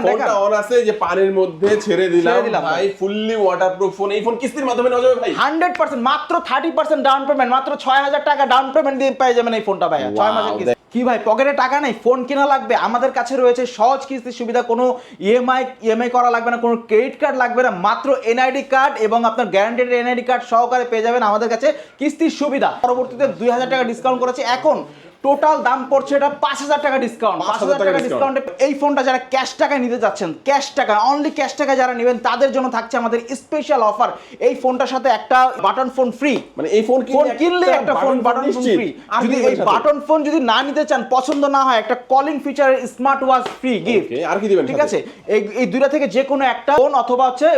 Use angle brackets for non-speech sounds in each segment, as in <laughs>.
দেখান ফোনটা অন আছে যে পানির মধ্যে ছেড়ে দিলাম ভাই ফুললি ওয়াটারপ্রুফ ফোন এই ফোন কিস্তির মাধ্যমে নেওয়া যাবে ভাই? হান্ড্রেড পার্সেন্ট মাত্র থার্টি পার্সেন্ট ডাউন পেমেন্ট মাত্র ছয় হাজার টাকা ডাউন পেমেন্ট দিয়ে পেয়ে যাবেন এই ফোনটা ছয় Wow, মাসের কিস্তি। কি ভাই পকেটে টাকা নেই? ফোন কেনা লাগবে? আমাদের কাছে রয়েছে সহজ কিস্তির সুবিধা কোনো ইএমআই ইএমআই করা লাগবে না কোনো ক্রেডিট কার্ড লাগবে না মাত্র এনআইডি কার্ড এবং আপনার গ্যারান্টেড এনআইডি কার্ড সহকারে পেয়ে যাবেন আমাদের কাছে কিস্তির সুবিধা। পরবর্তীতে দুই হাজার টাকা ডিসকাউন্ট করেছে। এখন টোটাল দাম পড়ছে এটা পাঁচ হাজার টাকা ডিসকাউন্ট পাঁচ হাজার টাকা ডিসকাউন্টে এই ফোনটা যারা ক্যাশ টাকায় নিতে যাচ্ছেন ক্যাশ টাকা অনলি ক্যাশ টাকা যারা নেবেন তাদের জন্য থাকছে আমাদের স্পেশাল অফার এই ফোনটার সাথে একটা বাটন ফোন ফ্রি মানে এই ফোন ফোন কিনলে একটা ফোন বাটন ফোন ফ্রি আর যদি এই বাটন ফোন যদি না নিতে চান পছন্দ না হয় একটা কলিং ফিচারের স্মার্ট ওয়াচ ফ্রি গিফট আর কি দিবেন ঠিক আছে? এই এই দুইটা থেকে যে কোনো একটা ফোন অথবা হচ্ছে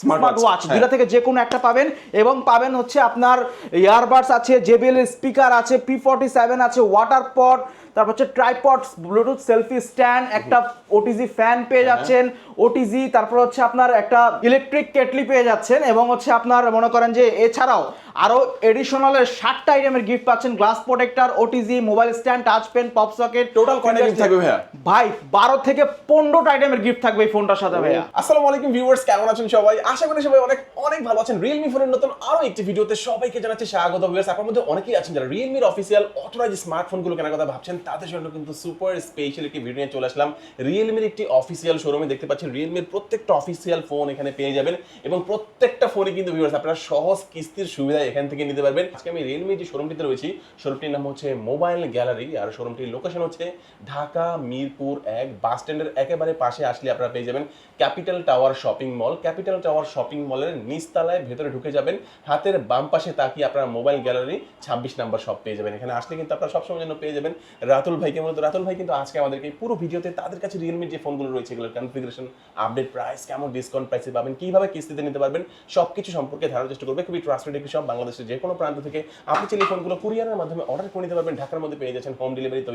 স্মার্ট ওয়াচ হ্যাঁ। দুইটা থেকে যে কোনো একটা পাবেন এবং পাবেন হচ্ছে আপনার ইয়ারবাডস আছে জেবিএল এর স্পিকার আছে পি ফর্টি সেভেন আছে ওয়াটার পট তারপর হচ্ছে ট্রাইপড ব্লুটুথ সেলফি স্ট্যান্ড একটা ওটিজি ফ্যান পেয়ে হ্যাঁ। যাচ্ছেন ওটিজি তারপর হচ্ছে আপনার একটা ইলেকট্রিক কেটলি পেয়ে যাচ্ছেন এবং হচ্ছে আপনার মনে করেন যে এছাড়াও আরও এডিশনালের ষাটটা আইটেমের গিফট পাচ্ছেন glass protector OTG mobile stand touch pen pop socket total কয়টা gift থাকবে ভাইয়া? ভাই বারো থেকে পনেরোটা আইটেমের গিফট থাকবে এই ফোনটার সাথে ভাইয়া। আসসালামু আলাইকুম ভিউয়ার্স কেমন আছেন সবাই? আশা করি সবাই অনেক অনেক ভালো আছেন। রিয়েলমি ফোনের নতুন আরও একটি ভিডিওতে সবাইকে জানাচ্ছি স্বাগত ভিউয়ার্স আপনার মধ্যে অনেকেই আছেন যারা রিয়েলমির অফিসিয়াল অথরাইজ স্মার্টফোনগুলো কেনার কথা ভাবছেন তাদের জন্য কিন্তু সুপার স্পেশাল একটি ভিডিও নিয়ে চলে আসলাম। রিয়েলমির একটি অফিসিয়াল শোরুমে দেখতে পাচ্ছেন রিয়েলমির প্রত্যেকটা অফিসিয়াল ফোন এখানে পেয়ে যাবেন। এবং প্রত্যেকটা ফোনে কিন্তু ভিউয়ার্স আপনারা সহজ কিস্তির সুবিধা এখান থেকে নিতে পারবেন। আজকে আমি রিয়েলমি যে শোরুমটিতে রয়েছি শোরুমটির নাম হচ্ছে মোবাইল গ্যালারি আর শোরুমটির লোকেশন হচ্ছে ঢাকা, মিরপুর এক বাস স্ট্যান্ডের একেবারে পাশে আসলে আপনারা পেয়ে যাবেন capital tower shopping mall capital tower shopping মলের নিচতলায় ভেতরে ঢুকে যাবেন। হাতের বাম পাশে তাকিয়ে আপনারা মোবাইল গ্যালারি ছাব্বিশ নাম্বার শপ পেয়ে যাবেন। এখানে আসলে কিন্তু আপনারা সবসময় জন্য পেয়ে যাবেন রাতুল ভাইকে মূলত রাতুল ভাই কিন্তু আজকে আমাদেরকে পুরো ভিডিওতে তাদের কাছে রিয়েলমির যে ফোনগুলো রয়েছে, এগুলোর কনফিগারেশন আপডেট প্রাইস কেমন ডিসকাউন্ট প্রাইসে পাবেন, কীভাবে কিস্তিতে নিতে পারবেন, সবকিছু সম্পর্কে ধারণার চেষ্টা করবে। খুবই ট্রাস্টেড একটি সব বাংলাদেশের যে কোনো প্রান্ত থেকে আপনি চাইলে ফোনগুলো কুরিয়ারের মাধ্যমে অর্ডার করে নিতে পারবেন। ঢাকার মধ্যে পেয়ে যাচ্ছেন হোম ডেলিভারি তো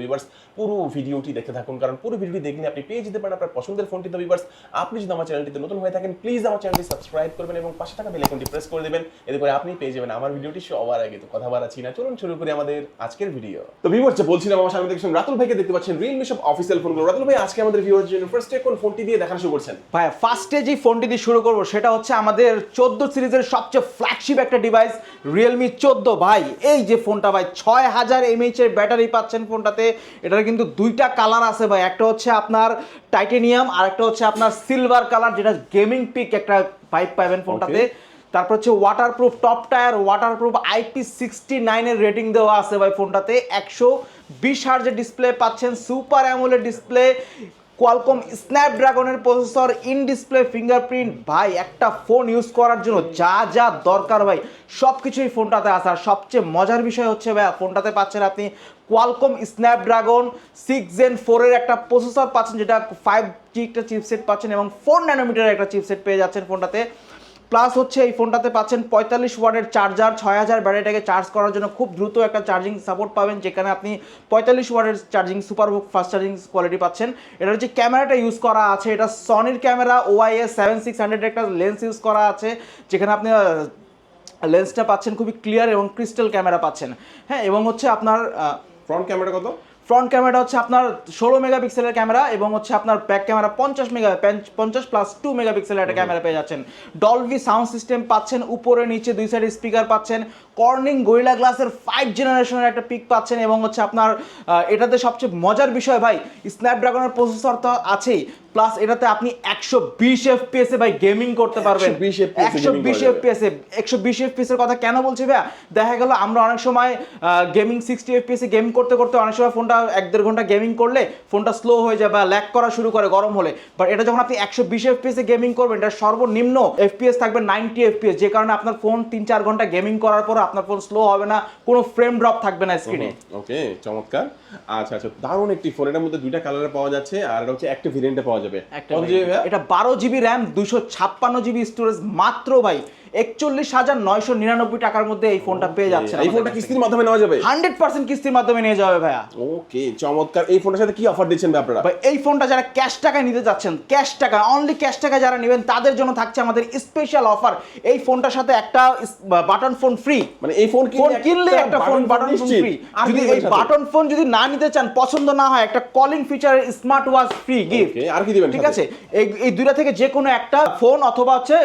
পুরো ভিডিওটি দেখতে থাকুন। কারণ পুরো ভিডিওটি দেখলে আপনি পেয়ে যেতে পারেন আপনার পছন্দের ফোনটি তো আপনি যদি আমার চ্যানেলটিতে নতুন হয়ে থাকেন প্লিজ আমার চ্যানেলটি সাবস্ক্রাইব করবেন এবং পাশে থাকা বেল আইকনটি প্রেস করে দেবেন। এতে করে আপনি পেয়ে যাবেন আমার ভিডিওটি সবার আগে। তো কথা বাড়াচ্ছি না, চলুন শুরু করি আমাদের আজকের ভিডিও তো ভিউয়ার্স বলছিলাম আমার সামনে দেখছেন রাতুল ভাইকে দেখতে পাচ্ছেন রিয়েলমি সব অফিসিয়াল ফোনগুলো রাতুল ভাই, আজকে আমাদের ভিউয়ার্স জন্য ফার্স্টে কোন ফোনটি দিয়ে দেখানো শুরু করছেন? ভাই ফার্স্টে যে ফোনটি দিয়ে শুরু করব, সেটা হচ্ছে আমাদের চোদ্দ সিরিজের সবচেয়ে ফ্ল্যাগশিপ একটা ডিভাইস রিয়েলমি চোদ্দ। ভাই এই যে ফোনটা ভাই ছয় হাজার এমএইচ এর ব্যাটারি পাচ্ছেন ফোনটাতে। এটার কিন্তু দুইটা কালার আছে ভাই একটা হচ্ছে আপনার টাইটেনিয়াম আর একটা হচ্ছে আপনার সিলভার কালার যেটা গেমিং পিক একটা পাইপ পাবেন ফোনটাতে। তারপর হচ্ছে waterproof top tier waterproof IP sixty নাইনের রেটিং দেওয়া আছে ভাই ফোনটাতে। একশো বিশ হার্জের ডিসপ্লে পাচ্ছেন সুপার অ্যামোলেড ডিসপ্লে কোয়ালকম স্ন্যাপড্রাগনের প্রসেসর ইন ডিসপ্লে ফিঙ্গারপ্রিন্ট ভাই, একটা ফোন ইউজ করার জন্য যা যা দরকার ভাই সব কিছুই ফোনটাতে আসার সবচেয়ে মজার বিষয় হচ্ছে ভাই ফোনটাতে পাচ্ছেন আপনি কোয়ালকম স্ন্যাপড্রাগন সিক্স জেন ফোরের একটা প্রসেসর পাচ্ছেন, যেটা ফাইভ জি একটা চিপসেট পাচ্ছেন এবং ফোর ন্যানোমিটারের একটা চিপসেট পেয়ে যাচ্ছেন ফোনটাতে প্লাস হচ্ছে এই ফোনটাতে পাচ্ছেন পঁয়তাল্লিশ ওয়াটের চার্জার ছয় হাজার ব্যাটারিটাকে চার্জ করার জন্য খুব দ্রুত একটা চার্জিং সাপোর্ট পাবেন, যেখানে আপনি পঁয়তাল্লিশ ওয়াটের charging super fast charging quality পাচ্ছেন। এটা হচ্ছে ক্যামেরাটা ইউজ করা আছে, এটা সনির camera OIS seven six hundred একটা লেন্স ইউজ করা আছে, যেখানে আপনি লেন্সটা পাচ্ছেন খুবই ক্লিয়ার এবং ক্রিস্টাল ক্যামেরা পাচ্ছেন। হ্যাঁ এবং হচ্ছে আপনার ফ্রন্ট ক্যামেরা কত? ফ্রন্ট ক্যামেরাটা হচ্ছে আপনার ষোলো মেগাপিক্সেলের ক্যামেরা এবং হচ্ছে আপনার ব্যাক ক্যামেরা পঞ্চাশ মেগা পঞ্চাশ প্লাস টু মেগাপিক্সেলের একটা ক্যামেরা পেয়ে যাচ্ছেন। ডলভি সাউন্ড সিস্টেম পাচ্ছেন উপরে নিচে দুই সাইডে স্পিকার পাচ্ছেন। কর্নিং গরিলা গ্লাসের ফাইভ জেনারেশনের একটা পিক পাচ্ছেন এবং হচ্ছে আপনার এটাতে সবচেয়ে মজার বিষয় ভাই স্ন্যাপড্রাগনের প্রসেসর তো আছেই প্লাস এটাতে আপনি একশো বিশ এফপিএস এ ভাই গেমিং করতে পারবেন। 120 একশো বিশ। এফপিএস এ একশো বিশ এফপিএস এর কথা কেন বলছি ভাইয়া? দেখা গেল আমরা অনেক সময় গেমিং সিক্সটি এফপিএস এ গেম করতে করতে অনেক সময় ফোনটা এক দেড় ঘণ্টা গেমিং করলে ফোনটা স্লো হয়ে যায় বা ল্যাক করা শুরু করে গরম হলে। বাট এটা যখন আপনি একশো বিশ এফপিএস এ গেমিং করবেন এটা সর্বনিম্ন এফপিএস থাকবে নাইনটি এফপিএস যে কারণে আপনার ফোন তিন চার ঘণ্টা গেমিং করার পর আপনার ফোন স্লো হবে না কোনো ফ্রেম ড্রপ থাকবে না স্ক্রিনে ওকে চমৎকার। আচ্ছা আচ্ছা দারুণ একটি ফোন এটার মধ্যে দুইটা কালারে পাওয়া যাচ্ছে আর এটা হচ্ছে একটা ভেরিয়েন্টে পাওয়া যাবে? এটা বারো জিবি র্যাম দুশো ছাপ্পান্ন জিবি স্টোরেজ মাত্র ভাই। একচল্লিশ হাজার নয়শো নিরানব্বই টাকার মধ্যে এই ফোনটা পেয়ে যাচ্ছে এই ফোনটা কিস্তির মাধ্যমে নেওয়া যাবে? হান্ড্রেড পার্সেন্ট কিস্তির মাধ্যমে নিয়ে যাবে ভাইয়া। ওকে চমৎকার। এই ফোনটার সাথে কি অফার দিচ্ছেন আপনারা? এই ফোনটা যারা ক্যাশ টাকায় নিতে যাচ্ছেন ক্যাশ টাকা অনলি ক্যাশ টাকা যারা নেবেন তাদের জন্য থাকছে আমাদের স্পেশাল অফার এই ফোনটার সাথে একটা বাটন ফোন ফ্রি মানে এই ফোন ফোন কিনলে একটা ফোন বাটন ফোন ফ্রি যদি এই বাটন ফোন যদি না নিতে চান পছন্দ না হয় একটা কলিং ফিচারের স্মার্ট ওয়াচ ফ্রি গিফট আর কি দিবেন ঠিক আছে? এই দুইটা থেকে যে কোনো একটা ফোন অথবা হচ্ছে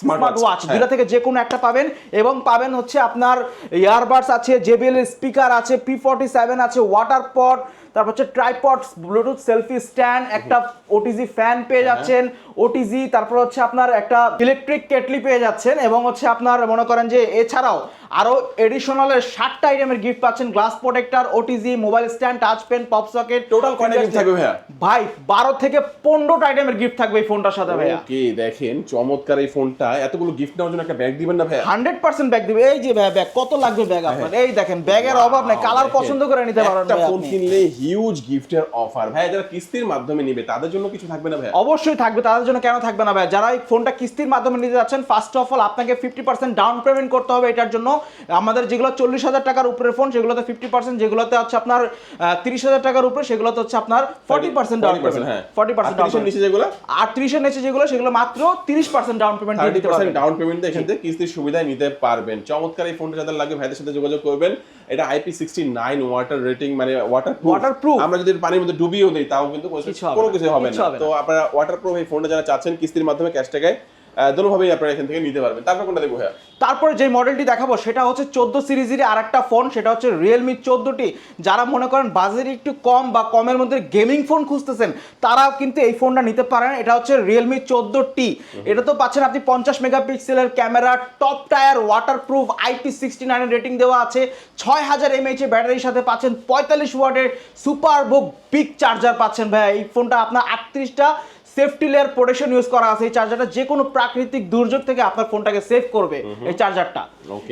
স্মার্ট ওয়াচ হ্যাঁ। থেকে যে কোনো একটা পাবেন এবং পাবেন হচ্ছে আপনার ইয়ারবাডস আছে জেবিএল স্পিকার আছে পি ফর্টি সেভেন আছে ওয়াটার পট তারপর হচ্ছে ট্রাইপড ব্লুটুথ সেলফি স্ট্যান্ড একটা ওটিজি ফ্যান পেয়ে যাচ্ছেন ওটিজি তারপর হচ্ছে আপনার একটা ইলেকট্রিক কেটলি পেয়ে যাচ্ছেন এবং হচ্ছে আপনার মনে করেন যে এছাড়াও আরও এডিশনালের ষাটটা আইটেমের গিফট পাচ্ছেন। Glass protector OTG mobile stand touch pen pop socket total কয়টা থাকবে ভাইয়া? ভাই বারো থেকে পনেরোটা আইটেমের গিফট থাকবে এই ফোনটার সাথে ভাইয়া। ওকে দেখেন চমৎকার এই ফোনটা এতগুলো গিফট নেওয়ার জন্য একটা ব্যাগ দিবেন না ভাইয়া? হান্ড্রেড পার্সেন্ট ব্যাগ দিবে। এই যে ভাইয়া ব্যাগ কত লাগবে ব্যাগ আপনার? এই দেখেন ব্যাগের অভাব নেই। কালার পছন্দ করে নিতে পারেন একটা ফোন কিনলে হিউজ গিফটের অফার ভাই যারা কিস্তির মাধ্যমে নিবে তাদের জন্য কিছু থাকবে না ভাই অবশ্যই থাকবে। তাদের জন্য কেন থাকবে না ভাই? যারা এই ফোনটা কিস্তির মাধ্যমে নিতে যাচ্ছেন ফার্স্ট অফ অল আপনাকে ফিফটি পার্সেন্ট ডাউন পেমেন্ট করতে হবে এটার জন্য। আমাদের যেগুলো চল্লিশ হাজার টাকার উপরে ফোন সেগুলোতে ফিফটি পার্সেন্ট যেগুলোতে হচ্ছে আপনার তিরিশ হাজার টাকার উপরে সেগুলোতে হচ্ছে আপনার forty percent down payment forty percent down নিচে যেগুলো? আর ত্রিশের নিচে যেগুলো সেগুলো মাত্র তিরিশ পার্সেন্ট ডাউন পেমেন্ট দিতে পারবেন। ডাউন পেমেন্ট এখান থেকে কিস্তির সুবিধায় নিতে পারবেন। চমৎকার এই ফোনটা যাদের লাগবে ভাইদের সাথে যোগাযোগ করবেন। এটা IP sixty nine water rating মানে ওয়াটার ওয়াটার প্রুফ আমরা যদি পানির মধ্যে ডুবিয়েও দিই তাও কিন্তু কোনো- কিছু হবে না। তো আপনারা ওয়াটার প্রুফ এই ফোনটা যারা চাচ্ছেন কিস্তির মাধ্যমে ক্যাশ টাকায় দোনোভাবেই আপনারা এখান থেকে নিতে পারবেন। তারপর কোনটা দেখব ভাইয়া? তারপরে যে মডেলটি দেখাবো সেটা হচ্ছে চোদ্দ সিরিজের আর একটা ফোন সেটা হচ্ছে রিয়েলমি চোদ্দোটি। যারা মনে করেন বাজেট একটু কম বা কমের মধ্যে গেমিং ফোন খুঁজতেছেন তারাও কিন্তু এই ফোনটা নিতে পারেন। এটা হচ্ছে রিয়েলমি চোদ্দ টি এটা তো পাচ্ছেন আপনি পঞ্চাশ মেগাপিক্সেলের camera top tier water proof IP sixty nine rating দেওয়া আছে। ছয় হাজার এমএইচ ব্যাটারির সাথে পাচ্ছেন পঁয়তাল্লিশ ওয়াটের সুপার বুক বিগ চার্জার পাচ্ছেন ভাইয়া। এই ফোনটা আপনার আটত্রিশটা সেফটি লেয়ার প্রোটেকশন ইউজ করা আছে। এই চার্জারটা যে কোনো প্রাকৃতিক দুর্যোগ থেকে আপনার ফোনটাকে সেভ করবে এই চার্জারটা।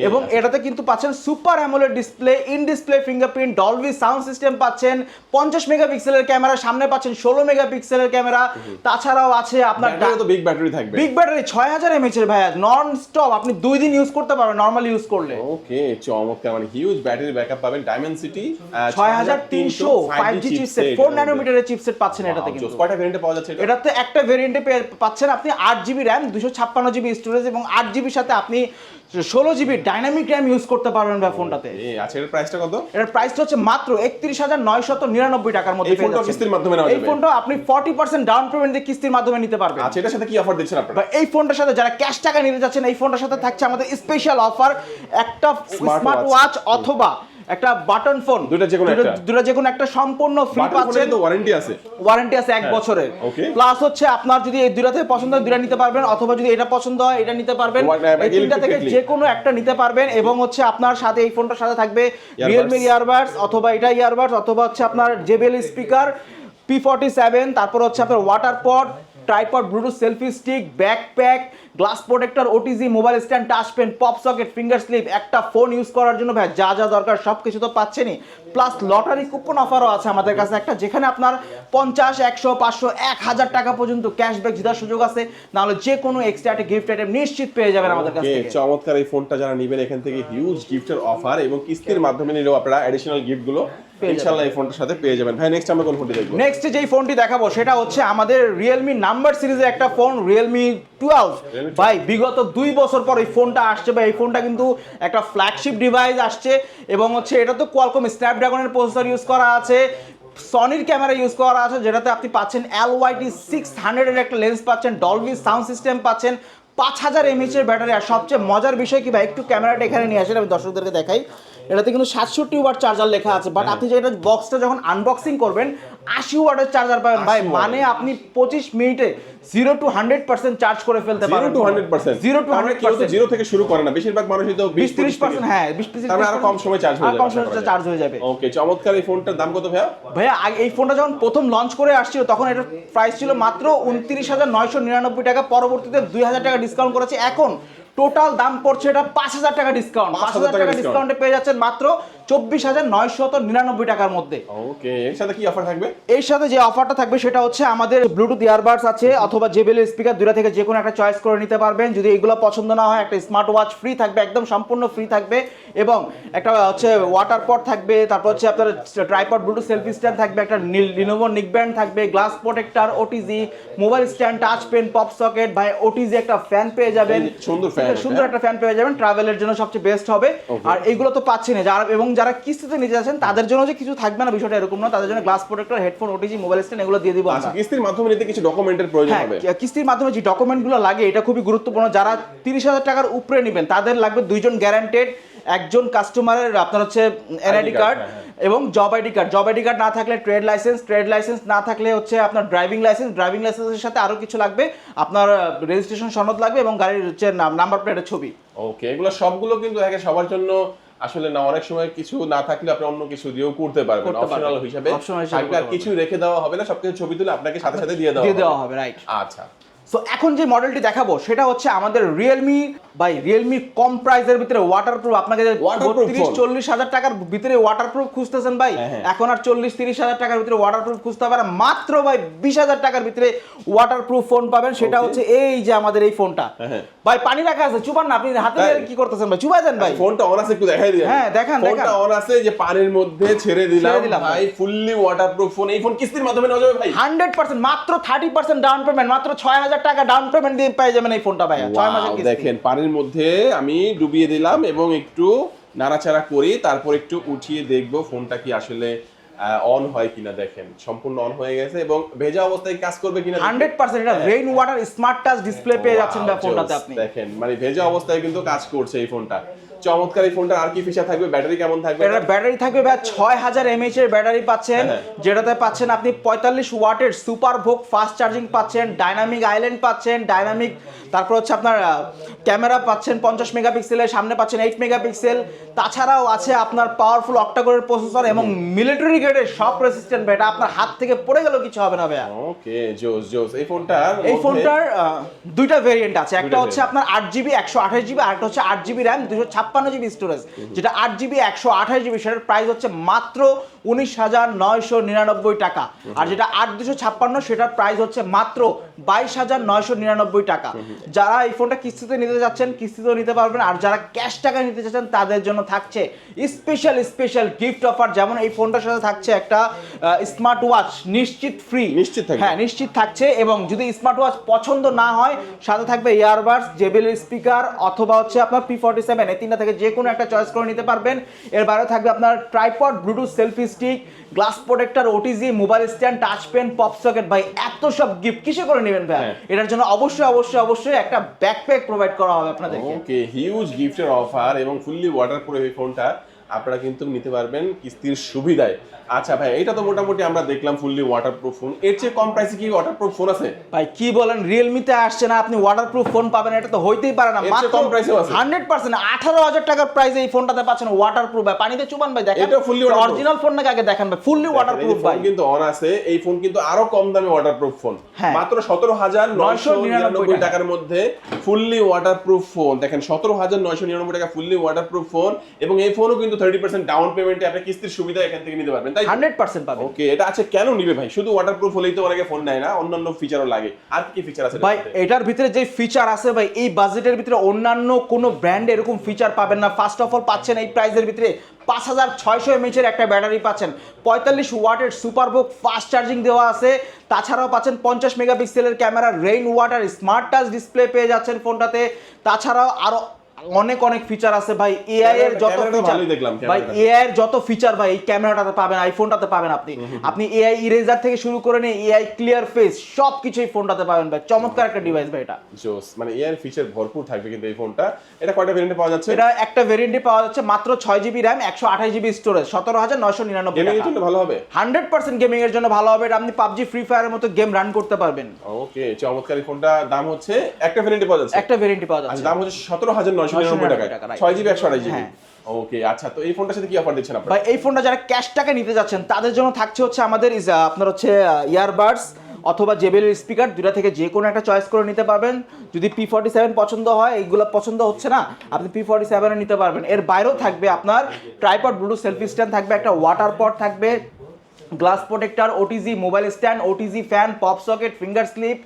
এবং আচ্ছা। এটাতে কিন্তু পাচ্ছেন super AMOLED display in display fingerprint Dolby sound system পাচ্ছেন পঞ্চাশ মেগাপিক্সেলের ক্যামেরা সামনে পাচ্ছেন ষোলো মেগাপিক্সেলের ক্যামেরা। তাছাড়াও আছে আপনার তো বিগ ব্যাটারি থাকবে। বিগ ব্যাটারি ছয় হাজার এমএচ এর ভাইয়া নন স্টপ আপনি দুই দিন ইউজ করতে পারবেন নর্মালি ইউজ করলে। ওকে চমৎকার মানে হিউজ ব্যাটারি ব্যাকআপ পাবেন ডায়মন্ড সিটি ছয় হাজার তিনশো ফাইভ জি চিপসেট ফোর ন্যানোমিটারের চিপসেট পাচ্ছেন এটাতে কিন্তু। কয়টা ভেরিয়েন্টে পাওয়া যাচ্ছে এটাতে একটা ভেরিয়েন্টে পাচ্ছেন আপনি আট জিবি র্যাম দুশো ছাপ্পান্ন জিবি স্টোরেজ এবং আট জিবির সাথে আপনি ষোলো জিবি ডাইনামিক র্যাম ইউজ করতে পারবেন ভাই ফোনটাতে। আচ্ছা এর প্রাইসটা কত? এটার প্রাইসটা হচ্ছে মাত্র একত্রিশ হাজার নয়শত নিরানব্বই টাকার মধ্যে এই ফোনটা কিস্তির মাধ্যমে নেওয়া এই ফোনটা আপনি ফর্টি পার্সেন্ট ডাউন পেমেন্ট দিয়ে কিস্তির মাধ্যমে নিতে পারবেন। আচ্ছা এটার সাথে কি অফার দিচ্ছেন আপনারা? এই ফোনটার সাথে যারা ক্যাশ টাকা নিতে যাচ্ছেন এই ফোনটার সাথে থাকছে আমাদের স্পেশাল অফার একটা স্মার্ট ওয়াচ অথবা একটা বাটন ফোন দুইটা যে কোনো একটা। দুটা যে কোনো একটা সম্পূর্ণ ফ্রি পাচ্ছেন। তো ওয়ারেন্টি আছে। ওয়ারেন্টি আছে এক বছরের। হ্যাঁ, প্লাস হচ্ছে আপনার যদি এই থেকে পছন্দ হয় দুইটা নিতে পারবেন অথবা যদি এটা পছন্দ হয় এটা নিতে পারবেন। এই তিনটা থেকে যে কোনো একটা নিতে পারবেন এবং হচ্ছে আপনার সাথে এই ফোনটার সাথে থাকবে রিয়েলমি ইয়ারবাডস অথবা এটা ইয়ারবাডস অথবা হচ্ছে আপনার JBL speaker P forty seven তারপর হচ্ছে আপনার water pot tripod Bluetooth selfie stick backpack glass protector OTG mobile stand touch pen pop socket finger slip একটা ফোন ইউজ করার জন্য ভাই যা যা দরকার সব কিছু তো পাচ্ছেনই। প্লাস লটারি কুপন অফারও আছে আমাদের কাছে একটা যেখানে আপনার পঞ্চাশ একশো পাঁচশো এক হাজার টাকা পর্যন্ত ক্যাশব্যাক জেতার সুযোগ আছে। নাহলে যে কোনো এক্সট্রা একটা গিফট আইটেম নিশ্চিত পেয়ে যাবেন আমাদের কাছে চমৎকার এই ফোনটা যারা নেবেন এখান থেকে হিউজ গিফটের অফার এবং কিস্তির মাধ্যমে নিলেও আপনারা অ্যাডিশনাল গিফটগুলো পেয়ে ইনশাআল্লাহ এই ফোনটার সাথে পেয়ে যাবেন। ভাই নেক্সট আমরা কোন ফোনটি দেখব? নেক্সট যেই ফোনটি দেখাবো সেটা হচ্ছে আমাদের রিয়েলমি নাম্বার সিরিজের একটা ফোন রিয়েলমি টুয়েলভ ভাই বিগত দুই বছর পর এই ফোনটা আসছে বা এই ফোনটা কিন্তু একটা ফ্ল্যাগশিপ ডিভাইস আসছে এবং হচ্ছে এটা তো কোয়ালকম স্ন্যাপড্রাগনের প্রসেসর ইউজ করা আছে সনির ক্যামেরা ইউজ করা আছে যেটাতে আপনি পাচ্ছেন এল ওয়াইটি সিক্স হান্ড্রেডের একটা লেন্স পাচ্ছেন ডলবি সাউন্ড সিস্টেম পাচ্ছেন পাঁচ হাজার এমএইচ এর ব্যাটারি আর সবচেয়ে মজার বিষয় কি ভাই একটু ক্যামেরাটা এখানে নিয়ে আসেন আমি দর্শকদেরকে দেখাই। এটাতে কিন্তু সাতষট্টি ওয়াট চার্জার লেখা আছে বাট আপনি যেটা বক্সটা যখন আনবক্সিং করবেন আশি ওয়াটের চার্জার পাবেন। ভাই মানে আপনি পঁচিশ মিনিটে zero to hundred percent charge করে ফেলতে zero to hundred percent zero to hundred zero থেকে শুরু করে না। বেশিরভাগ মানুষই তো বিশ তিরিশ পার্সেন্ট হ্যাঁ বিশ তিরিশ তারপরে আরও কম সময় চার্জ হয়ে যাবে কম সময় চার্জ হয়ে যাবে। ওকে চমৎকার এই ফোনটার দাম কত ভাইয়া? ভাইয়া এই ফোনটা যখন প্রথম লঞ্চ করে আসছিল তখন এটার প্রাইস ছিল মাত্র উনত্রিশ হাজার নয়শো নিরানব্বই টাকা। পরবর্তীতে দুই হাজার টাকা ডিসকাউন্ট করেছে। এখন টোটাল দাম পড়ছে এটা পাঁচ হাজার টাকা ডিসকাউন্ট পাঁচ হাজার টাকা। ডিসকাউন্টে পেয়ে যাচ্ছেন মাত্র চব্বিশ হাজার নয়শত নিরানব্বই টাকার মধ্যে ওকে এর সাথে কি অফার থাকবে এর সাথে যে অফারটা থাকবে সেটা হচ্ছে আমাদের ব্লুটুথ ইয়ারবাডস আছে অথবা জেবেল স্পিকার দুটা থেকে যে কোনো একটা চয়েস করে নিতে পারবেন যদি এগুলো পছন্দ না হয় একটা স্মার্ট ওয়াচ ফ্রি থাকবে একদম সম্পূর্ণ ফ্রি থাকবে এবং একটা হচ্ছে ওয়াটার পট থাকবে তারপর হচ্ছে আপনার ট্রাইপড ব্লুটুথ সেলফি স্ট্যান্ড থাকবে একটা লিনোভো নিক ব্যান্ড থাকবে glass protector OTG mobile stand touch pen pop socket ভাই ওটিজি একটা ফ্যান পেয়ে যাবেন সুন্দর। সুন্দর একটা ফ্যান পেয়ে যাবেন। ট্রাভেলের জন্য সবচেয়ে বেস্ট হবে। আর এইগুলো তো পাচ্ছেন যারা এবং যারা কিস্তিতে নিতে যাচ্ছেন তাদের জন্য যে কিছু থাকবে না বিষয়টা এরকম না। তাদের জন্য glass protector headphone OTG mobile stand এগুলো দিয়ে দিব আচ্ছা কিস্তির মাধ্যমে নিতে কিছু ডকুমেন্টের প্রয়োজন হ্যাঁ হবে? কিস্তির মাধ্যমে যে ডকুমেন্টগুলো লাগে এটা খুবই গুরুত্বপূর্ণ। যারা তিরিশ হাজার টাকার উপরে নেবেন তাদের লাগবে দুইজন গ্যারান্টেড একজন কাস্টমারের আপনার হচ্ছে এনআইডি কার্ড হ্যাঁ, হ্যাঁ। এবং job ID card job ID card না থাকলে ট্রেড লাইসেন্স ট্রেড লাইসেন্স না থাকলে হচ্ছে আপনার ড্রাইভিং লাইসেন্স ড্রাইভিং লাইসেন্সের সাথে আরও কিছু লাগবে। আপনার রেজিস্ট্রেশন সনদ লাগবে এবং গাড়ির হচ্ছে নাম্বার প্লেটের ছবি। ওকে এগুলো সবগুলো কিন্তু দেখে সবার জন্য আসলে না অনেক সময় কিছু না থাকলে আপনি অন্য কিছু দিয়েও করতে পারবেন। অপশনাল হিসেবে। আর কিছু রেখে দেওয়া হবে না সবকিছু ছবি তুলে আপনাকে সাথে সাথে দিয়ে দেওয়া হবে। রাইট আচ্ছা। সো এখন যে মডেলটি দেখাবো সেটা হচ্ছে আমাদের রিয়েলমি বাই রিয়েলমি কম প্রাইসের ভিতরে ওয়াটারপ্রুফ আপনাকে চল্লিশ হাজার টাকার ভিতরে ওয়াটারপ্রুফ খুঁজতেছেন ভাই হ্যাঁ, হ্যাঁ। এখন আর চল্লিশ তিরিশ হাজার টাকার ভিতরে ওয়াটারপ্রুফ খুঁজতে হবে মাত্র ভাই বিশ হাজার টাকার ভিতরে ওয়াটারপ্রুফ ফোন পাবেন। সেটা হচ্ছে এই যে আমাদের এই ফোনটা। ভাই পানি রাখা আছে চুপান না আপনি হাতে? নিয়ে কি করতেছেন ভাই? চুপাই দেন ভাই। ফোনটা অন আছে একটু দেখাই দিই হ্যাঁ, দেখান, ফোনটা অন আছে যে পানির মধ্যে ছেড়ে দিলাম। ভাই ফুললি ওয়াটারপ্রুফ ফোন এই ফোন কিস্তির মাধ্যমে নেওয়া যাবে ভাই? হান্ড্রেড পার্সেন্ট মাত্র থার্টি পার্সেন্ট ডাউন পেমেন্ট মাত্র ছয় হাজার টাকা ডাউন পেমেন্ট দিয়ে পেয়ে যাবেন এই ফোনটা ভাই ছয় মাসের কিস্তি। দেখেন পানির মধ্যে আমি ডুবিয়ে দিলাম এবং একটু নাড়াচাড়া করি তারপর একটু উঠিয়ে দেখব ফোনটা কি আসলে অন হয় কিনা দেখেন সম্পূর্ণ অন হয়ে গেছে এবং ভেজা অবস্থায় কাজ করবে কিনা দেখেন। হান্ড্রেড পার্সেন্ট এটা rain water smart touch display পেয়ে যাচ্ছেন না ফোনটাতে আপনি। দেখেন মানে ভেজা অবস্থায় কিন্তু কাজ করছে এই ফোনটা চমৎকার এই ফোনটার আর কি ফিচার থাকবে? ব্যাটারি কেমন থাকবে? এটার ব্যাটারি থাকবে ভাই ছয় হাজার এমএইচ এর ব্যাটারি পাচ্ছেন। হ্যাঁ। যেটাতে পাচ্ছেন আপনি পঁয়তাল্লিশ ওয়াটের সুপার ভোগ ফাস্ট চার্জিং পাচ্ছেন ডাইনামিক আইল্যান্ড পাচ্ছেন ডাইনামিক তারপর হচ্ছে আপনার ক্যামেরা পাচ্ছেন পঞ্চাশ মেগাপিক্সেলের সামনে পাচ্ছেন এইট মেগাপিক্সেল তাছাড়াও আছে আপনার পাওয়ারফুল অক্টাকোরের প্রসেসর এবং মিলিটারি গ্রেডের সব রেসিস্ট্যান্ট এটা আপনার হাত থেকে পড়ে গেলেও কিছু হবে না ভাইয়া। ওকে জোস জোস। এই ফোনটা এই ফোনটার দুইটা ভেরিয়েন্ট আছে। একটা হচ্ছে আপনার আট জিবি একশো আঠাশ জিবি আর একটা হচ্ছে আট জিবি র্যাম দুশো ছাপ্পান্ন জিবি স্টোরেজ যেটা আট জিবি একশো আঠাশ জিবি সেটার প্রাইস হচ্ছে মাত্র উনিশ হাজার নয়শো নিরানব্বই টাকা। আর যেটা আট দুশো ছাপ্পান্ন সেটার প্রাইস হচ্ছে মাত্র বাইশ হাজার নয়শো নিরানব্বই টাকা। যারা এই ফোনটা কিস্তিতে নিতে যাচ্ছেন কিস্তিতেও নিতে পারবেন। আর যারা ক্যাশ টাকা নিতে চাচ্ছেন তাদের জন্য থাকছে স্পেশাল স্পেশাল গিফট অফার যেমন এই ফোনটার সাথে থাকছে একটা স্মার্ট ওয়াচ নিশ্চিত ফ্রি নিশ্চিত হ্যাঁ নিশ্চিত থাকছে এবং যদি স্মার্ট ওয়াচ পছন্দ না হয় সাথে থাকবে ইয়ারবাডস জেবেল স্পিকার অথবা হচ্ছে আপনার পি ফর্টি সেভেন এই তিনটা থেকে যে কোনো একটা চয়েস করে নিতে পারবেন। এর বাইরে থাকবে আপনার tripod Bluetooth selfie stick glass protector OTG mobile stand touch pen pop socket ভাই এত সব গিফট কিসে করে নেবেন ভাই? হ্যাঁ। এটার জন্য অবশ্যই অবশ্যই অবশ্যই একটা ব্যাকপ্যাক প্রোভাইড করা হবে আপনাদেরকে। ওকে হিউজ গিফটের অফার এবং ফুললি ওয়াটারপ্রুফ এই ফোনটা আপনারা কিন্তু নিতে পারবেন কিস্তির সুবিধায়। আচ্ছা ভাই এটা তো মোটামুটি আমরা দেখলাম ফুললি ওয়াটারপ্রুফ ফোন এর চেয়ে কম প্রাইসে কি ওয়াটারপ্রুফ ফোন আছে? ভাই কি বলেন রিয়েলমিতে আসছে না আপনি ওয়াটারপ্রুফ ফোন পাবেন এটা তো হইতেই পারে না। মাত্র কম এও আছে? হান্ড্রেড পার্সেন্ট আঠারো হাজার টাকার প্রাইসে এই ফোনটাতে পাচ্ছেন ওয়াটারপ্রুফ ভাই পানিতে চুবান ভাই দেখেন এটা waterproof। অরিজিনাল ফোন নাকি আগে দেখেন ভাই ফুললি ওয়াটারপ্রুফ ফোন ভাই। কিন্তু অন আছে এই ফোন কিন্তু আরও কম দামে ওয়াটারপ্রুফ ফোন হ্যাঁ। মাত্র সতেরো হাজার নয়শো নিরানব্বই টাকার মধ্যে ফুললি ওয়াটারপ্রুফ ফোন দেখেন সতেরো হাজার নয়শো নিরানব্বই টাকা ফুললি ওয়াটারপ্রুফ ফোন এবং এই ফোনও কিন্তু থার্টি পার্সেন্ট ডাউন পেমেন্টে আপনি কিস্তির সুবিধা এখান থেকে নিতে পারবেন তাই হান্ড্রেড পার্সেন্ট পাবেন। ওকে এটা আছে কেন নিবে ভাই? শুধু ওয়াটারপ্রুফ হলেই তো অনেকে ফোন নেয় না অন্যান্য ফিচারও লাগে। আর কি ফিচার আছে ভাই এটার ভিতরে যে ফিচার আছে ভাই এই বাজেটের ভিতরে অন্যান্য কোনো ব্র্যান্ড এরকম ফিচার পাবেন না। ফার্স্ট অফ অল পাচ্ছেন এই প্রাইসের ভিতরে পাঁচ হাজার ছয়শো এমএইচ এর একটা ব্যাটারি পাচ্ছেন। পঁয়তাল্লিশ ওয়াটের সুপার বুক ফাস্ট চার্জিং দেওয়া আছে। তাছাড়াও পাচ্ছেন পঞ্চাশ মেগাপিক্সেলের camera rain water smart touch display পেয়ে যাচ্ছেন ফোনটাতে তাছাড়াও আরও অনেক অনেক ফিচার আছে ভাই। এআই এর যত ফিচার ভাই এআই এর যত ফিচার ভাই এই ক্যামেরাটাতে পাবেন আইফোনটাতে পাবেন আপনি। আপনি এআই ইরেজার থেকে শুরু করে নিয়ে এআই ক্লিয়ার ফেস সবকিছু এই ফোনটাতে পাবেন ভাই। চমৎকার একটা ডিভাইস ভাই এটা। জোস মানে এআই ফিচার ভরপুর থাকবে কিন্তু এই ফোনটা এটা কয়টা ভেরিয়েন্টে পাওয়া যাচ্ছে? এটা একটা ভেরিয়েন্টে পাওয়া যাচ্ছে মাত্র 6 জিবি RAM 128 জিবি স্টোরেজ 17999 টাকা গেমিং এর জন্য ভালো হবে? 100% গেমিং এর জন্য ভালো হবে এটা আপনি PUBG ফ্রি ফায়ারের মতো গেম রান করতে পারবেন। ওকে চমৎকার এই ফোনটা দাম হচ্ছে একটা ভেরিয়েন্টে পাওয়া যাচ্ছে? একটা ভেরিয়েন্টে পাওয়া যাচ্ছে। আচ্ছা, দাম হচ্ছে 17900 নশো নিরানব্বই ওকে হ্যাঁ। আচ্ছা তো এই ফোনটার সাথে কি অফার দিচ্ছেন আপনারা? এই ফোনটা যারা ক্যাশ টাকা নিতে যাচ্ছেন তাদের জন্য থাকছে হচ্ছে আমাদের আপনার হচ্ছে ইয়ারবাডস অথবা জেবেল স্পিকার দুটা থেকে যে কোনো একটা চয়েস করে নিতে পারবেন। যদি পি ফর্টি সেভেন পছন্দ হয় এইগুলো পছন্দ হচ্ছে না আপনি পি ফর্টি সেভেনে নিতে পারবেন। এর বাইরেও থাকবে আপনার ট্রাইপড ব্লুটুথ সেলফি স্ট্যান্ড থাকবে একটা ওয়াটার পট থাকবে glass protector OTG mobile stand OTG fan pop socket finger slip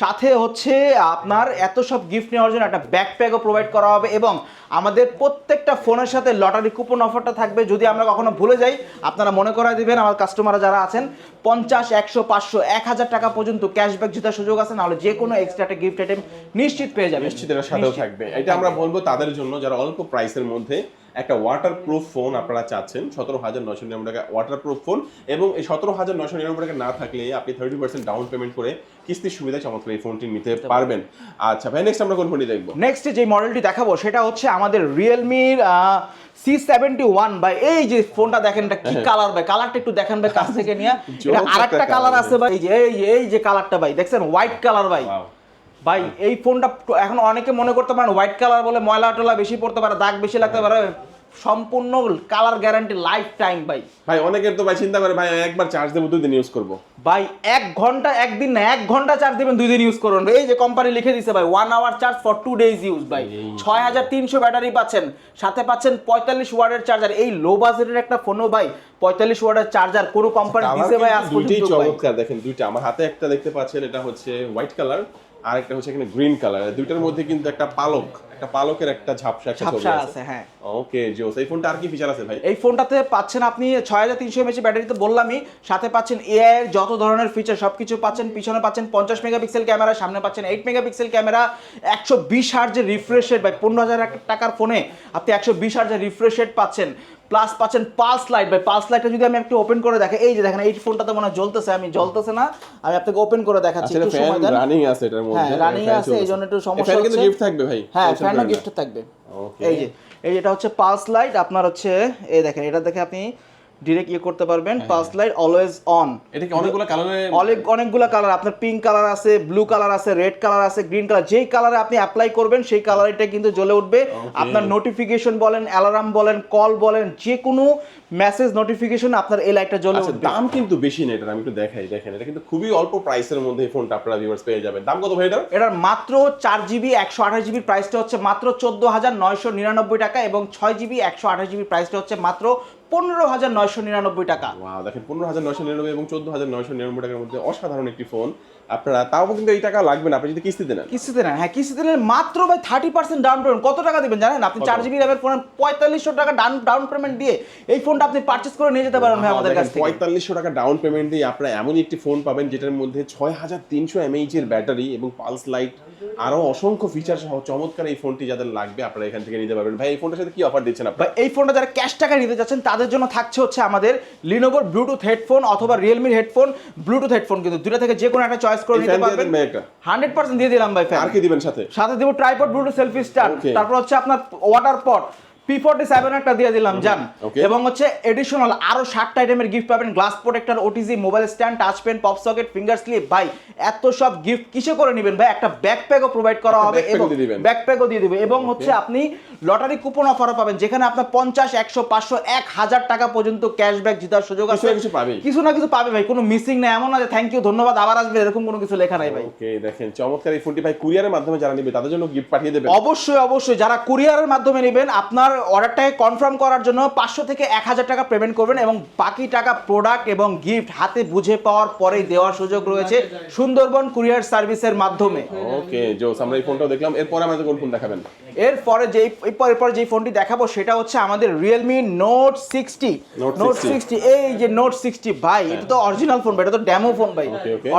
সাথে হচ্ছে আপনার এত সব গিফট নেওয়ার জন্য একটা ব্যাকপ্যাকও প্রোভাইড করা হবে এবং আমাদের প্রত্যেকটা ফোনের সাথে লটারি কুপন অফারটা থাকবে। যদি আমরা কখনো ভুলে যাই আপনারা মনে করাই দিবেন আমার কাস্টমাররা যারা আছেন পঞ্চাশ একশো পাঁচশো এক হাজার টাকা পর্যন্ত ক্যাশব্যাক জেতার সুযোগ আছে নাহলে যে কোনো এক্সট্রা একটা গিফট আইটেম নিশ্চিত পেয়ে যাবে নিশ্চিত সাথেও থাকবে। এটা আমরা বলব তাদের জন্য যারা অল্প প্রাইসের মধ্যে একটা ওয়াটার প্রুফ ফোন আপনারা চাচ্ছেন সতেরো হাজার নয়শো নিরানব্বই টাকা ওয়াটার প্রুফ ফোন এবং এই সতেরো হাজার নয়শো নিরানব্বই টাকা না থাকলে আপনি থার্টি পার্সেন্ট ডাউন পেমেন্ট করে কিস্তির সুবিধা চমৎকার এই ফোনটি নিতে পারবেন। আচ্ছা ভাই নেক্সট আমরা কোন ফোনটি দেখব? নেক্সট যে মডেলটি দেখাবো সেটা হচ্ছে আমাদের রিয়েলমির সি সেভেন্টি ওয়ান ভাই এই যে ফোনটা দেখেন এটা কি কালার ভাই? কালারটা একটু দেখেন ভাই কাছ থেকে নিয়ে। <laughs> এটা আরেকটা একটা কালার আছে ভাই। এই যে এই যে- কালারটা ভাই দেখছেন? হোয়াইট কালার ভাই. ভাই এই ফোনটা এখন অনেকে মনে করতে পারেন হোয়াইট কালার বলে ময়লা টলা বেশি পড়তে পারে দাগ বেশি লাগতে পারে। সম্পূর্ণ কালার গ্যারান্টি লাইফ টাইম ভাই। ভাই অনেকের তো ভাই চিন্তা করে ভাই একবার চার্জ দেবো দুই দিন ইউজ করব। ভাই এক ঘণ্টা একদিন না এক ঘণ্টা চার্জ দিবেন দুই দিন ইউজ করুন। এই যে কোম্পানি লিখে দিছে ভাই one hour charge for two days use ভাই। ছয় হাজার তিনশো ব্যাটারি পাচ্ছেন সাথে পাচ্ছেন পঁয়তাল্লিশ ওয়ার্ডের চার্জার এই লো বাজেটের একটা ফোনও ভাই পঁয়তাল্লিশ ওয়ার্ডের চার্জার কোনো কোম্পানি কালার দিছে ভাই আজ দুইটাই। চমৎকার দেখেন দুইটা। আমার হাতে একটা দেখতে পাচ্ছেন এটা হচ্ছে হোয়াইট কালার আর একটা হচ্ছে এখানে গ্রিন কালার দুইটার মধ্যে কিন্তু একটা পালক একটা পালকের একটা ঝাপসা একটা ঝাপসা আছে। হ্যাঁ। ওকে জোস এই ফোনটা আর কি ফিচার আছে ভাই? এই ফোনটাতে পাচ্ছেন আপনি ছয় হাজার তিনশো এমএচ ব্যাটারি তো বললামই সাথে পাচ্ছেন এআই এর যত ধরনের ফিচার সবকিছু পাচ্ছেন পিছনে পাচ্ছেন পঞ্চাশ মেগাপিক্সেল ক্যামেরা সামনে পাচ্ছেন এইট মেগাপিক্সেল ক্যামেরা একশো বিশ হার্জের রিফ্রেশ রেট ভাই পনেরো হাজার টাকার ফোনে আপনি একশো বিশ হার্জের রিফ্রেশ রেট পাচ্ছেন। প্লাস পাচ্ছেন পালস লাইট ভাই পালস লাইটটা যদি আমি একটু ওপেন করে দেখে এই যে দেখেন এই ফোনটা তো মনে হয় জ্বলতেছে আমি জ্বলতেছে না আমি আপনাকে ওপেন করে দেখাচ্ছি আচ্ছা একটু সময় দেন রানিং আছে এটার মধ্যে হ্যাঁ, রানিং আছে। এই জন্য একটু সমস্যা fan কিন্তু হচ্ছে। গিফট থাকবে ভাই হ্যাঁ ফ্যানও গিফট থাকবে. এই যে এই যেটা হচ্ছে পালস লাইট আপনার হচ্ছে এই দেখেন এটা দেখে আপনি ডিরেক্ট ইয়ে করতে পারবেন পালস লাইট অলওয়েজ অন এটা কি অনেকগুলো কালারে অনেক অনেকগুলো কালার আপনার পিঙ্ক কালার আছে ব্লু কালার আছে রেড কালার আছে গ্রিন কালার যেই কালারে আপনি অ্যাপ্লাই করবেন সেই কালারটা কিন্তু জ্বলে উঠবে। আপনার নোটিফিকেশন বলেন অ্যালার্ম বলেন কল বলেন যে কোনো মেসেজ নোটিফিকেশন আপনার এই লাইটটা জ্বলে আচ্ছা উঠবে। দাম কিন্তু বেশি না এটা আমি একটু দেখাই দেখেন এটা কিন্তু খুবই অল্প প্রাইসের মধ্যে এই ফোনটা আপনারা ভিউয়ার্স পেয়ে যাবেন। দাম কত ভাই এটা এটার মাত্র চার জিবি একশো আঠাশ জিবির প্রাইসটা হচ্ছে মাত্র চোদ্দ হাজার নয়শো নিরানব্বই টাকা এবং ছয় জিবি একশো আঠাশ জিবির প্রাইসটা হচ্ছে মাত্র পনেরো হাজার নয়শো নিরানব্বই টাকা। দেখেন, পনেরো হাজার নয়শো নিরানব্বই এবং চোদ্দ হাজার নয়শো নিরানব্বই টাকার মধ্যে অসাধারণ একটি ফোন আপনারা তাও কিন্তু এই টাকা লাগবে না আপনি যদি কিস্তিতে নেন। কিস্তিতে নেন হ্যাঁ কিস্তিতে নেন মাত্র ভাই থার্টি পার্সেন্ট ডাউন পেমেন্ট কত টাকা দিবেন জানেন? আপনি চার জিবি র্যামের ফোন পঁয়তাল্লিশশো টাকা ডাউন ডাউন পেমেন্ট দিয়ে এই ফোনটা আপনি পারচেস করে নিয়ে যেতে পারেন ভাই আমাদের কাছ থেকে। পঁয়তাল্লিশশো টাকা ডাউন পেমেন্ট দিয়ে আপনারা এমন একটি ফোন পাবেন যেটার মধ্যে ছয় হাজার তিনশো এমএইচ এর ব্যাটারি এবং পালস লাইট আরও অসংখ্য ফিচার সহ চমৎকার এই ফোনটি যাদের লাগবে আপনারা এখান থেকে নিতে পারবেন। ভাই এই ফোনটার সাথে কি অফার দিচ্ছেন আপনারা? এই ফোনটা যারা ক্যাশ টাকা নিতে যাচ্ছেন তাদের জন্য থাকছে হচ্ছে আমাদের লিনোভোর ব্লুটুথ হেডফোন অথবা রিয়েলমির হেডফোন ব্লুটুথ হেডফোন কিন্তু। দুটো থেকে যে কোনো একটা চয়েস করে নিতে পারবেন। দেন ভাই একটা। হান্ড্রেড পার্সেন্ট দিয়ে দিলাম ভাই আর কি দিবেন সাথে? সাথে দেবো ট্রাইপড ব্লুটুথ সেলফি স্টার তারপর হচ্ছে আপনার water pot P forty seven একটা দিয়ে দিলাম জান। এবং হচ্ছে এডিশনাল আরও ষাটটা আইটেমের গিফট পাবেন। Glass protector OTG mobile stand touch pen pop socket finger slip ভাই এত সব গিফট কিসে করে নেবেন ভাই? একটা ব্যাকপ্যাকও প্রোভাইড করা হবে এবং ব্যাকপ্যাকও দিয়ে দিবে। এবং হচ্ছে আপনি লটারি কুপন অফারও পাবেন যেখানে আপনার পঞ্চাশ একশো পাঁচশো এক হাজার টাকা পর্যন্ত ক্যাশব্যাক জেতার সুযোগ আছে। কিছু পাবেই। কিছু না কিছু পাবে ভাই কোনো মিসিং না এমন না যে থ্যাংক ইউ ধন্যবাদ আবার আসবে এরকম কোনো কিছু লেখা নাই ভাই। ওকে দেখেন চমৎকার এই ফোনটি ভাই কুরিয়ারের মাধ্যমে যারা নিবে তাদের জন্য গিফট পাঠিয়ে দেবেন। অবশ্যই অবশ্যই যারা কুরিয়ারের মাধ্যমে নেবেন আপনার অর্ডারটাকে কনফার্ম করার জন্য পাঁচশো থেকে এক হাজার টাকা পেমেন্ট করবেন এবং বাকি টাকা প্রোডাক্ট এবং গিফট হাতে বুঝে পাওয়ার পরেই দেওয়ার সুযোগ রয়েছে সুন্দরবন কুরিয়ার সার্ভিসের মাধ্যমে। ওকে জোস আমরা এই ফোনটাও দেখলাম। এরপরে আমাদের কোন ফোন দেখাবেন? এরপরে যেই এরপর এরপর যে ফোনটি দেখাবো সেটা হচ্ছে আমাদের Realme note sixty Note note 60 sixty এই যে নোট সিক্সটি ভাই এটা তো অরিজিনাল ফোন ভাই এটা তো ড্যামো ফোন ভাই.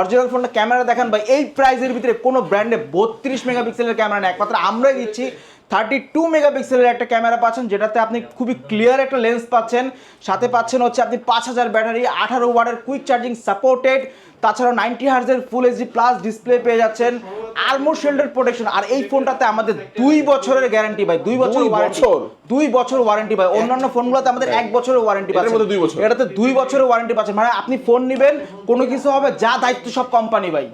অরিজিনাল ফোনটা ক্যামেরা দেখান ভাই এই প্রাইসের ভিতরে কোনো ব্র্যান্ডে বত্রিশ মেগাপিক্সেলের ক্যামেরা নেই একমাত্র আমরাই দিচ্ছি। থার্টি টু মেগাপিক্সেলের একটা ক্যামেরা পাচ্ছেন যেটাতে আপনি খুবই ক্লিয়ার একটা লেন্স পাচ্ছেন। সাথে পাচ্ছেন হচ্ছে আপনি পাঁচ হাজার ব্যাটারি আঠারো ওয়াটের কুইক চার্জিং সাপোর্টেড তাছাড়া নাইনটি হার্জের ফুল এইচডি প্লাস ডিসপ্লে পেয়ে যাচ্ছেন। আর্মোর শেল্ডের প্রোটেকশন আর এই ফোনটাতে আমাদের দুই বছরের গ্যারান্টি ভাই দুই বছর দুই বছর? দুই বছর ওয়ারেন্টি ভাই। অন্যান্য ফোনগুলোতে আমাদের এক বছরের ওয়ারেন্টি পাচ্ছেন। দুই বছর? এটাতে দুই বছরের ওয়ারেন্টি পাচ্ছেন। মানে আপনি ফোন নেবেন কোনো কিছু হবে যা দায়িত্ব সব কোম্পানি ভাই।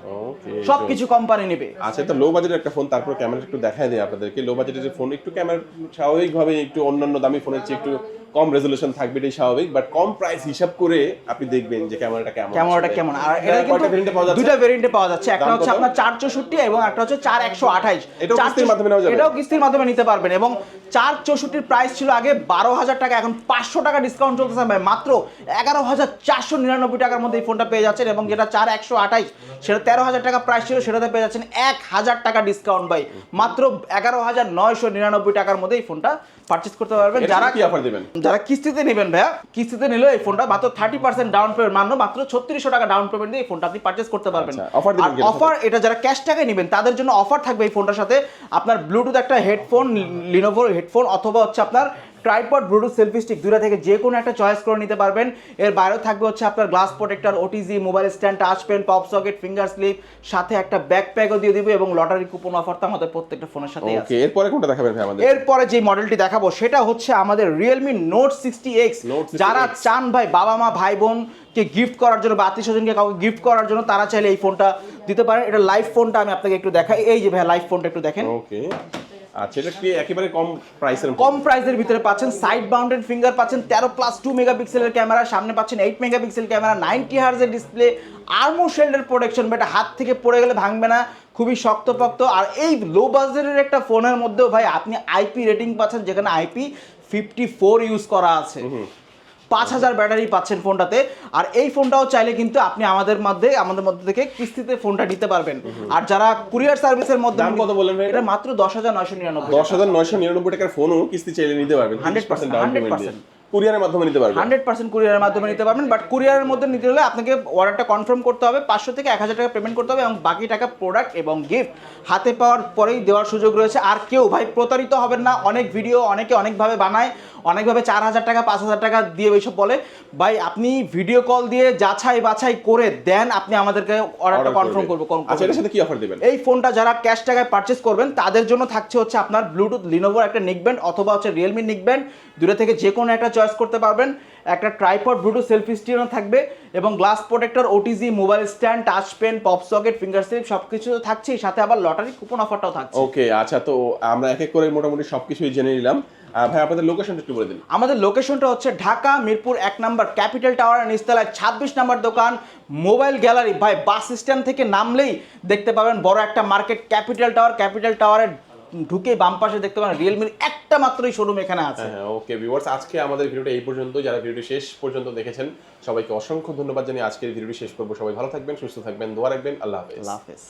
ওকে সব কিছু কোম্পানি নেবে। আচ্ছা তো লো বাজেটের একটা ফোন তারপর ক্যামেরা একটু দেখায় দেয় আপনাদেরকে। লো বাজেটের যে ফোন একটু ক্যামেরা স্বাভাবিকভাবে একটু অন্যান্য দামি ফোনের চেয়ে একটু কম রেজলিউশন থাকবে এটাই স্বাভাবিক বাট কম প্রাইস হিসাব করে আপনি দেখবেন যে ক্যামেরাটা কেমন ক্যামেরাটা কেমন? আর এটা কিন্তু? দুইটা ভেরিয়েন্টে পাওয়া যাচ্ছে। একটা হচ্ছে আপনার চার চৌষট্টি এবং একটা হচ্ছে চার একশো আঠাইশ। এটাও কিস্তির মাধ্যমে নেওয়া যাবে? এটাও কিস্তির মাধ্যমে নিতে পারবেন। এবং চার চৌষট্টির প্রাইস ছিল আগে বারো হাজার টাকা এখন পাঁচশো টাকা ডিসকাউন্ট চলতেছে ভাই। মাত্র এগারো হাজার চারশো নিরানব্বই টাকার মধ্যে এই ফোনটা পেয়ে যাচ্ছেন এবং যেটা চার একশো আঠাইশ সেটা তেরো হাজার টাকা প্রাইস ছিল সেটাতে পেয়ে যাচ্ছেন এক হাজার টাকা ডিসকাউন্ট ভাই। মাত্র এগারো হাজার নয়শো নিরানব্বই টাকার মধ্যে এই ফোনটা পারচেস করতে পারবেন। যারা কি অফার দিবেন? যারা কিস্তিতে নেবেন ভাইয়া কিস্তিতে নিলে এই ফোনটা মাত্র থার্টি পার্সেন্ট ডাউন পেমেন্ট মানে মাত্র ছত্রিশশো টাকা ডাউন পেমেন্ট দিয়ে এই ফোনটা আপনি পারচেস করতে পারবেন। অফার আর অফার এটা যারা ক্যাশ টাকায় নেবেন তাদের জন্য অফার থাকবে এই ফোনটার সাথে আপনার ব্লুটুথ একটা হেডফোন লিনোভোর হেডফোন অথবা হচ্ছে আপনার ট্রাইপড ব্লুটুথ সেলফি স্টিক দুটা থেকে যে কোনো একটা চয়েস করে নিতে পারবেন। এর বাইরেও থাকবে হচ্ছে আপনার glass protector OTG mobile stand touch pen pop socket finger slip সাথে একটা ব্যাকপ্যাকও দিয়ে দিবে এবং লটারি কুপন অফার তো আমাদের প্রত্যেকটা ফোনের সাথে আছে। এরপরে কোনটা দেখাবেন ভাই আমাদের? এরপরে যে মডেলটি দেখাবো সেটা হচ্ছে আমাদের Realme note sixty X Note 60X যারা চান ভাই বাবা মা ভাই বোন কে গিফট করার জন্য বা আত্মীয় স্বজনকে কাউকে গিফট করার জন্য তারা চাইলে এই ফোনটা দিতে পারেন। এটা লাইভ ফোনটা আমি আপনাকে একটু দেখাই। এই যে ভাই লাইভ ফোনটা একটু দেখেন। ওকে আচ্ছা এটা কি একেবারে কম প্রাইসের কম প্রাইসের ভিতরে পাচ্ছেন সাইড বাউন্ডেড ফিঙ্গার পাচ্ছেন তেরো প্লাস টু মেগাপিক্সেলের ক্যামেরা সামনে পাচ্ছেন এইট মেগাপিক্সেল ক্যামেরা নাইনটি হার্জের ডিসপ্লে আর্মো শেল্ডের প্রোটেকশন এটা হাত থেকে পড়ে গেলে ভাঙবে না খুবই শক্তপোক্ত। আর এই লো বাজেটের একটা ফোনের মধ্যেও ভাই আপনি আইপি রেটিং পাচ্ছেন যেখানে আইপি ফিফটি ফোর ইউজ করা আছে। পাঁচ হাজার ব্যাটারি পাচ্ছেন ফোনটাতে। আর এই ফোনটাও চাইলে কিন্তু আপনি আমাদের মধ্যে আমাদের মধ্যে থেকে কিস্তিতে ফোনটা নিতে পারবেন। আর যারা কুরিয়ার সার্ভিসের মধ্যে দাম কত বললেন ভাই এটা? মাত্র দশ হাজার নয়শো নিরানব্বই দশ হাজার নয়শো নিরানব্বই টাকার ফোনও কিস্তি চাইলে নিতে পারবেন 100% ডাউন পেমেন্ট 100% দিয়ে। কুরিয়ারের মাধ্যমে নিতে পারবেন। হান্ড্রেড পার্সেন্ট কুরিয়ারের মাধ্যমে নিতে পারবেন বাট কুরিয়ারের মধ্যে নিতে হলে আপনাকে অর্ডারটা কনফার্ম করতে হবে পাঁচশো থেকে এক হাজার টাকা পেমেন্ট করতে হবে এবং বাকি টাকা প্রোডাক্ট এবং গিফট হাতে পাওয়ার পরেই দেওয়ার সুযোগ রয়েছে। আর কেউ ভাই প্রতারিত হবেন না অনেক ভিডিও অনেকে অনেকভাবে বানায় অনেকভাবে চার হাজার টাকা পাঁচ হাজার টাকা দিয়ে এইসব বলে। ভাই আপনি ভিডিও কল দিয়ে যাচাই বাছাই করে দেন আপনি আমাদেরকে অর্ডারটা কনফার্ম করব আচ্ছা এটার সাথে কি অফার দিবেন? এই ফোনটা যারা ক্যাশ টাকায় পারচেস করবেন তাদের জন্য থাকছে হচ্ছে আপনার ব্লুটুথ লিনোভোর একটা নিকব্যান্ড অথবা হচ্ছে রিয়েলমি নিকব্যান্ড দূরে থেকে যে কোনো একটা চয়েস করতে পারবেন। একটা ট্রাইপড ব্লুটুথ সেলফি স্টিলও থাকবে এবং glass protector OTG mobile stand touch pen pop socket finger slip সব কিছু তো থাকছেই। সাথে আবার লটারি কুপন অফারটাও থাকছে। ওকে আচ্ছা তো আমরা এক এক করে মোটামুটি সবকিছুই জেনে নিলাম। ভাই আপনাদের লোকেশনটা একটু বলে দিন। আমাদের লোকেশনটা হচ্ছে ঢাকা মিরপুর এক নাম্বার ক্যাপিটাল টাওয়ার নিচতলায় ছাব্বিশ নাম্বার দোকান মোবাইল গ্যালারি। ভাই বাস স্ট্যান্ড থেকে নামলেই দেখতে পাবেন বড় একটা মার্কেট ক্যাপিটাল টাওয়ার ক্যাপিটাল টাওয়ারের ঢুকে বাম পাশে দেখতে পাবেন রিয়েলমির একটা মাত্রই শোরুম এখানে আছে। হ্যাঁ ওকে ভিউয়ার্স আজকে আমাদের ভিডিওটা এই পর্যন্ত যারা ভিডিওটি শেষ পর্যন্ত দেখেছেন সবাইকে অসংখ্য ধন্যবাদ জানিয়ে আজকের ভিডিওটি শেষ করব। সবাই ভালো থাকবেন সুস্থ থাকবেন দোয়া রাখবেন আল্লাহ হাফেজ। আল্লাহ হাফেজ।